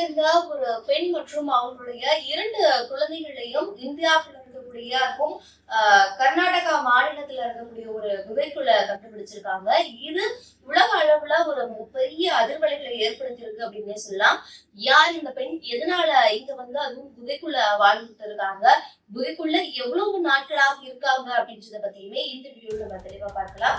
சேர்ந்த ஒரு பெண் மற்றும் அவங்களுடைய இரண்டு குழந்தைகளையும் இந்தியாவில் இருக்கக்கூடிய இருக்கும் ஆஹ், கர்நாடகா மாநிலத்துல இருக்கக்கூடிய ஒரு குகைக்குள்ள கண்டுபிடிச்சிருக்காங்க. இது உலக அளவுல ஒரு பெரிய அதிர்வலைகளை ஏற்படுத்தியிருக்கு அப்படின்னே சொல்லலாம். யார் இந்த பெண்? எதனால இங்க வந்து அதுவும் குகைக்குள்ள வாழ்ந்துட்டு இருக்காங்க குகைக்குள்ள எவ்வளவு நாட்களாக இருக்காங்க அப்படின்றத பத்தியுமே இந்த வீடியோல நம்ம தெளிவா பார்க்கலாம்.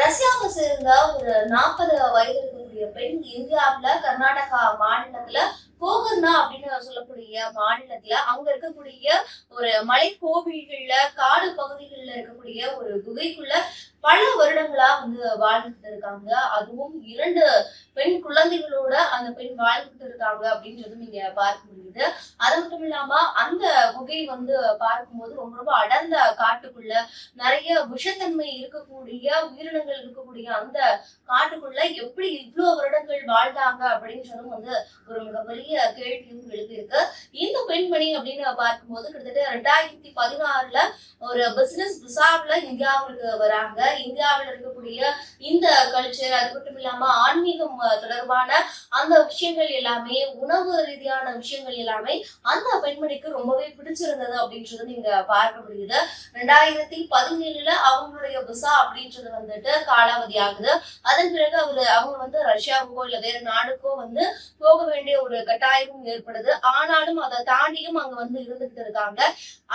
ரஷ்யாவை சேர்ந்த ஒரு நாற்பது வயது இருக்கக்கூடிய பெண் இந்தியாவுல கர்நாடகா மாநிலத்துல கோகர்னா அப்படின்னு சொல்லக்கூடிய மாநிலத்துல அங்க இருக்கக்கூடிய ஒரு மலை கோவில்கள்ல காடு பகுதிகளில் இருக்கக்கூடிய ஒரு குகைக்குள்ள பல வருடங்களா வந்து வாழ்ந்துட்டு இருக்காங்க. அதுவும் இரண்டு பெண் குழந்தைகளோட அந்த பெண் வாழ்ந்துட்டு இருக்காங்க அப்படின்றது நீங்க பார்க்க முடியுது. அது மட்டும் இல்லாம அந்த குகை வந்து பார்க்கும்போது ரொம்ப ரொம்ப அடர்ந்த காட்டுக்குள்ள நிறைய விஷத்தன்மை இருக்கக்கூடிய உயிரினங்கள் இருக்கக்கூடிய அந்த காட்டுக்குள்ள எப்படி இவ்வளவு வருடங்கள் வாழ்ந்தாங்க அப்படின்றதும் வந்து ஒரு மிகப்பெரிய கேள்வியும் எழுப்பியிருக்கு. இந்த பெண்மணி அப்படின்னு பார்க்கும்போது கிட்டத்தட்ட ரெண்டாயிரத்தி பதினாறுல ஒரு பிசினஸ் விசாவில் இந்தியாவுக்கு வராங்க. இந்தியாவில் இருக்கக்கூடிய இந்த கல்ச்சர் அது மட்டும் இல்லாம ஆன்மீகம் தொடர்பான அந்த விஷயங்கள் எல்லாமே உணவு ரீதியான விஷயங்கள் எல்லாமே அந்த பெண்மணிக்கு ரொம்பவே பிடிச்சிருந்தது அப்படின்றது நீங்க பார்க்க முடியுது. ரெண்டாயிரத்தி பதினேழுல அவங்களுடைய விசா அப்படின்றது வந்துட்டு காலாவதி ஆகுது. அதன் பிறகு அவரு அவங்க வந்து ரஷ்யாவுக்கோ இல்ல வேற நாடுக்கோ வந்து போக வேண்டிய ஒரு கட்டாயமும் ஏற்படுது. ஆனாலும் அதை தாண்டியும் அங்க வந்து இருந்துகிட்டு இருக்காங்க.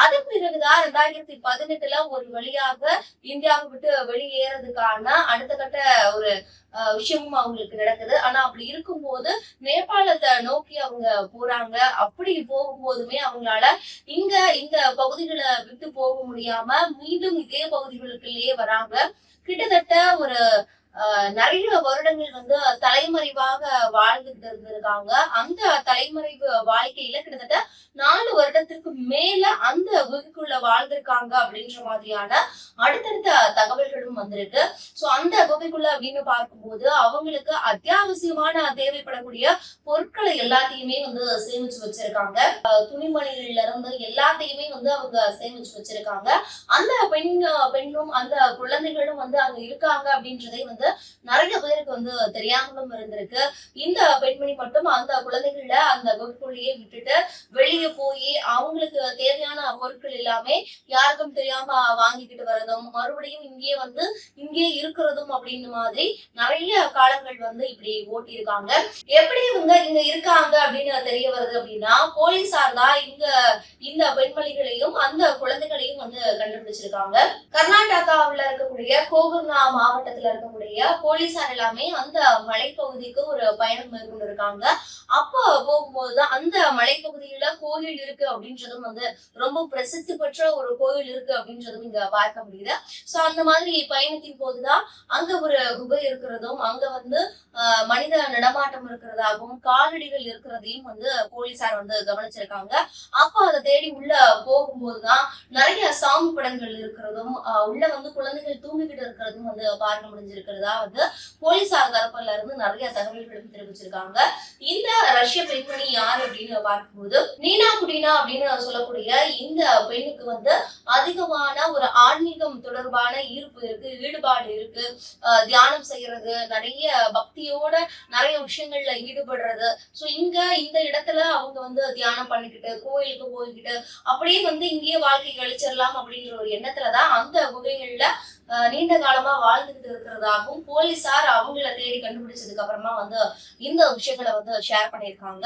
அதன் பிறகுதான் ரெண்டாயிரத்தி பதினெட்டுல ஒரு வழியாக இந்தியாவை விட்டு வெளியேறதுக்கான அடுத்த கட்ட ஒரு அஹ், விஷயமும் அவங்களுக்கு நடக்குது. ஆனா அப்படி இருக்கும்போது நேபாளத்தை நோக்கி அவங்க போறாங்க. அப்படி போகும்போதுமே அவங்களால இங்க இந்த பகுதிகளை விட்டு போக முடியாம மீண்டும் இதே பகுதிகளுக்குள்ளேயே வராங்க. கிட்டத்தட்ட ஒரு நிறைய வருடங்கள் வந்து தலைமறைவாக வாழ்ந்துட்டு இருந்திருக்காங்க. அந்த தலைமறைவு வாழ்க்கையில கிட்டத்தட்ட நாலு வருடத்திற்கு மேல அந்த குகைக்குள்ள வாழ்ந்திருக்காங்க அப்படின்ற மாதிரியான அடுத்தடுத்த தகவல்களும் வந்திருக்கு. சோ அந்த குகைக்குள்ள அப்படின்னு பார்க்கும்போது அவங்களுக்கு அத்தியாவசியமான தேவைப்படக்கூடிய பொருட்களை எல்லாத்தையுமே வந்து சேமிச்சு வச்சிருக்காங்க. துணிமணிகள்ல இருந்து எல்லாத்தையுமே வந்து அவங்க சேமிச்சு வச்சிருக்காங்க. அந்த பெண் பெண்ணும் அந்த குழந்தைகளும் வந்து அங்க இருக்காங்க அப்படின்றதை வந்து நிறைய பேருக்கு வந்து தெரியாமலும் இருந்திருக்கு. இந்த பெண்மணி மட்டும் அந்த குழந்தைகள அந்த குகைக்குள்ளேயே விட்டுட்டு வெளியே போய் அவங்களுக்கு தேவையான பொருட்கள் எல்லாமே யாருக்கும் தெரியாம வாங்கிக்கிட்டு வரதும் மறுபடியும் இங்கேயே வந்து இங்கேயே இருக்கிறதும் அப்படின்னு மாதிரி நிறைய காலங்கள் வந்து இப்படி ஓட்டி இருக்காங்க எப்படி இவங்க இங்க இருக்காங்க அப்படின்னு தெரிய வருது அப்படின்னா போலீசார் தான் இங்க இந்த பெண்மணிகளையும் அந்த குழந்தைகளையும் வந்து கண்டுபிடிச்சிருக்காங்க. கர்நாடகாவில் இருக்கக்கூடிய கோகுர்னா மாவட்டத்துல இருக்கக்கூடிய போலீசார் எல்லாமே அந்த மலைப்பகுதிக்கு ஒரு பயணம் மேற்கொண்டு இருக்காங்க அப்போ போகும்போதுதான் அந்த மலைப்பகுதியில கோயில் கோயில் இருக்கு அப்படின்றதும் வந்து ரொம்ப பிரசித்தி பெற்ற ஒரு கோயில் இருக்கு அப்படின்றதும் இங்க பார்க்க முடியுது. சோ அந்த மாதிரி பயணத்தின் போதுதான் அங்க ஒரு குகை இருக்கிறதும் அங்க வந்து மனித நடமாட்டம் இருக்கிறதாகவும் காலடிகள் இருக்கிறதையும் வந்து போலீசார் வந்து கவனிச்சிருக்காங்க. அப்போ அதை தேடி உள்ள போகும்போதுதான் நிறைய சாமி படங்கள் இருக்கிறதும் உள்ள வந்து குழந்தைகள் தூங்கிக்கிட்டு இருக்கிறதும் வந்து பார்க்க முடிஞ்சிருக்கிறதா வந்து போலீசார் தரப்புல இருந்து நிறைய தகவல்களும் தெரிவிச்சிருக்காங்க. இந்த ரஷ்ய பெண்மணி யார் அப்படின்னு பார்க்கும்போது நீனா குடினா அப்படின்னு சொல்லக்கூடிய இந்த பெண்ணுக்கு வந்து அதிகமான ஒரு ஆன்மீகம் தொடர்பான ஈர்ப்பு இருக்கு ஈடுபாடு இருக்கு. ஆஹ் தியானம் செய்யறது நிறைய பக்தியோட நிறைய விஷயங்கள்ல ஈடுபடுறது. சோ இங்க இந்த இடத்துல அவங்க வந்து தியானம் பண்ணிக்கிட்டு கோயிலுக்கு போய்கிட்டு அப்படியே வந்து இங்கேயே வாழ்க்கை கழிச்சிடலாம் அப்படிங்கிற ஒரு எண்ணத்துலதான் அந்த குகைகள்ல நீண்ட காலமா வாழ்ந்துகிட்டு இருக்கிறதாகவும் போலீசார் அவங்கள தேடி கண்டுபிடிச்சதுக்கு அப்புறமா வந்து இந்த விஷயங்களை வந்து ஷேர் பண்ணியிருக்காங்க.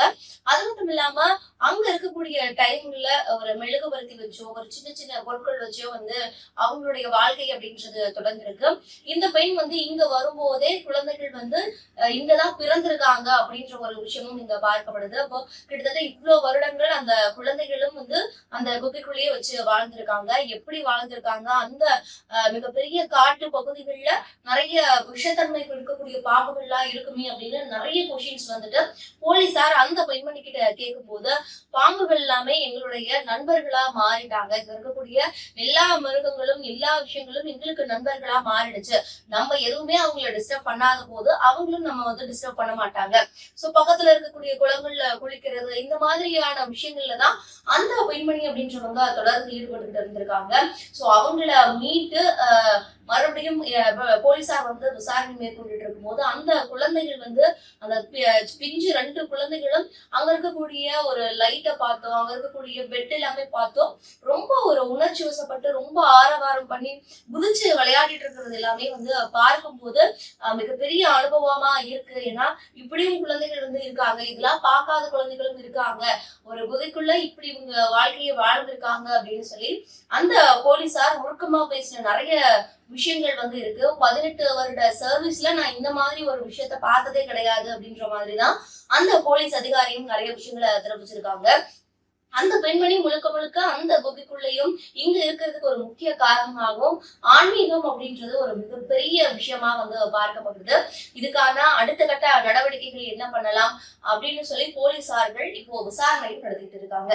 அது மட்டும் இல்லாம அங்க இருக்கக்கூடிய டைம்ல ஒரு மெழுகுபருத்தி வச்சோ ஒரு சின்ன சின்ன பொருட்கள் வச்சோ வந்து அவங்களுடைய வாழ்க்கை அப்படின்றது தொடர்ந்துருக்கு. இந்த பெண் வந்து இங்க வரும்போதே குழந்தைகள் வந்து இங்கதான் பிறந்திருக்காங்க அப்படின்ற ஒரு விஷயமும் இங்க பார்க்கப்படுது. அப்போ கிட்டத்தட்ட இவ்வளவு வருடங்கள் அந்த குழந்தைகளும் வந்து அந்த குகைக்குள்ளேயே வச்சு வாழ்ந்திருக்காங்க. எப்படி வாழ்ந்திருக்காங்க? அந்த மிகப்பெரிய நிறைய காட்டு பகுதிகள்ல நிறைய விஷத்தன்மை இருக்கக்கூடிய பாம்புகள்லாம் இருக்குமே அப்படின்னு நிறைய கொஷின்ஸ் வந்துட்டு போலீசார் அந்த பெண்மணி கிட்ட கேட்கும் போது பாம்புகள் எல்லாமே எங்களுடைய நண்பர்களா மாறிட்டாங்க. இங்க இருக்கக்கூடிய எல்லா மிருகங்களும் எல்லா விஷயங்களும் எங்களுக்கு நண்பர்களா மாறிடுச்சு. நம்ம எதுவுமே அவங்கள டிஸ்டர்ப் பண்ணாத போது அவங்களும் நம்ம வந்து டிஸ்டர்ப் பண்ண மாட்டாங்க. சோ பக்கத்துல இருக்கக்கூடிய குளங்கள்ல குளிக்கிறது இந்த மாதிரியான விஷயங்கள்ல தான் அந்த பெண்மணி அப்படின்றவங்க தொடர்ந்து ஈடுபட்டுக்கிட்டு இருந்திருக்காங்க. சோ அவங்கள மீட்டு the மறுபடியும் போலீசார் வந்து விசாரணை மேற்கொண்டுட்டு இருக்கும்போது அந்த குழந்தைகள் வந்து அந்த பி- பிஞ்சு ரெண்டு குழந்தைகளும் அங்க இருக்கக்கூடிய ஒரு லைட்டை பார்த்தோம். அங்க இருக்கக்கூடிய பெட் எல்லாமே பார்த்தோம். ரொம்ப ஒரு உணர்ச்சி வசப்பட்டு ரொம்ப ஆரவாரம் பண்ணி குதிச்சு விளையாடிட்டு இருக்கிறது எல்லாமே வந்து பார்க்கும்போது மிகப்பெரிய அனுபவமா இருக்கு. ஏன்னா இப்படியும் குழந்தைகள் வந்து இருக்காங்க. இதெல்லாம் பார்க்காத குழந்தைகளும் இருக்காங்க. ஒரு குகைக்குள்ள இப்படி இவங்க வாழ்க்கையை வாழ்ந்திருக்காங்க அப்படின்னு சொல்லி அந்த போலீசார் உருக்கமா பேசின நிறைய விஷயங்கள் வந்து இருக்கு. பதினெட்டு வருட சர்வீஸ்ல நான் இந்த மாதிரி ஒரு விஷயத்த பார்த்ததே கிடையாது அப்படின்ற மாதிரி தான் அந்த போலீஸ் அதிகாரியும் நிறைய விஷயங்களை தெரிவிச்சிருக்காங்க. அந்த பெண்மணி முழுக்க முழுக்க அந்த குகைக்குள்ளேயும் இங்க இருக்கிறதுக்கு ஒரு முக்கிய காரணமாகவும் ஆன்மீகம் அப்படின்றது ஒரு மிகப்பெரிய விஷயமா வந்து பார்க்கப்படுது இதுக்கான அடுத்த கட்ட நடவடிக்கைகள் என்ன பண்ணலாம் அப்படின்னு சொல்லி போலீசார்கள் இப்போ விசாரணையும் நடத்திட்டு இருக்காங்க.